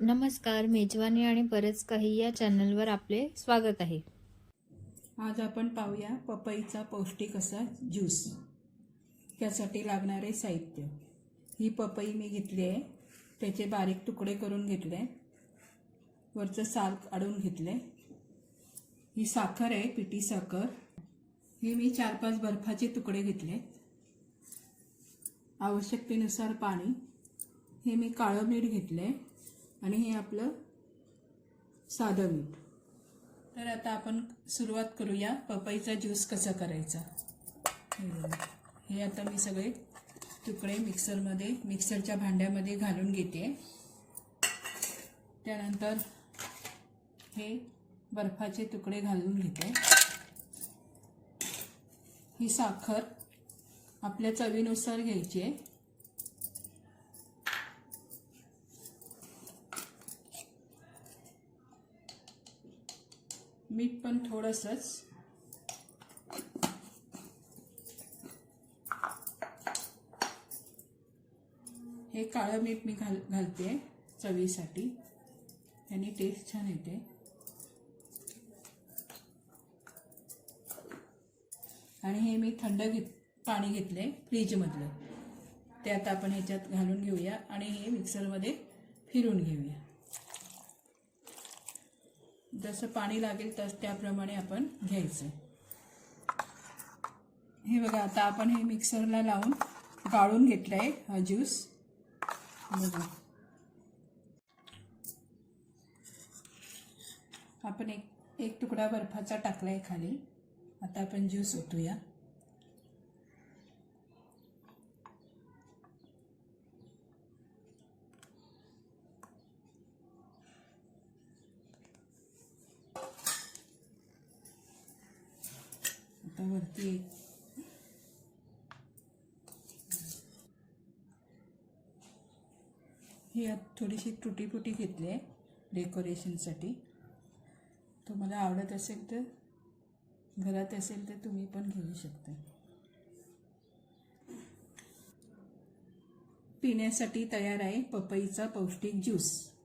नमस्कार मेजवानी आणि बरंच काही या चॅनलवर आपले स्वागत आहे. आज आपण पाहूया पपईचा पौष्टिक असा ज्यूस. त्यासाठी लागणारे साहित्य. ही पपई मी घेतली आहे. त्याचे बारीक तुकडे करून घेतले. वरचं साल काढून घेतले. ही साखर आहे पिटी साखर. ही मी चार पाच बर्फाचे तुकडे घेतले. आवश्यकतेनुसार पाणी. हे मी काळं मीठ घेतलं. आहे आणि हे आपलं साधं मीठ. तर आता आपण सुरुवात करूया. पपईचा ज्यूस कसा करायचा? हे हे आता मी सगळे तुकडे मिक्सरमध्ये मिक्सरच्या भांड्यामध्ये घालून घेते. त्यानंतर हे बर्फाचे तुकडे घालून घेते. ही साखर आपल्या चवीनुसार घ्यायची आहे. मीठ पण थोडंसंच. हे काळं मीठ मी घाल घालते चवीसाठी. त्याने टेस्ट छान येते. आणि हे मी थंड घेत पाणी घेतले फ्रीजमधलं. ते आता आपण ह्याच्यात घालून घेऊया आणि हे मिक्सरमध्ये फिरून घेऊया. जसं पाणी लागेल तस त्याप्रमाणे आपण घ्यायचं. हे बघा आता आपण हे मिक्सरला लावून गाळून घेतलं आहे हा ज्यूस. बघा. आपण एक एक तुकडा बर्फाचा टाकला आहे खाली. आता आपण ज्यूस ओतूया. आता वरती एक. ही आत थोडीशी तुटी फुटी घेतली आहे डेकोरेशनसाठी. तुम्हाला आवडत असेल तर घरात असेल तर तुम्ही पण घेऊ शकता. पिण्यासाठी तयार आहे पपईचा पौष्टिक ज्यूस.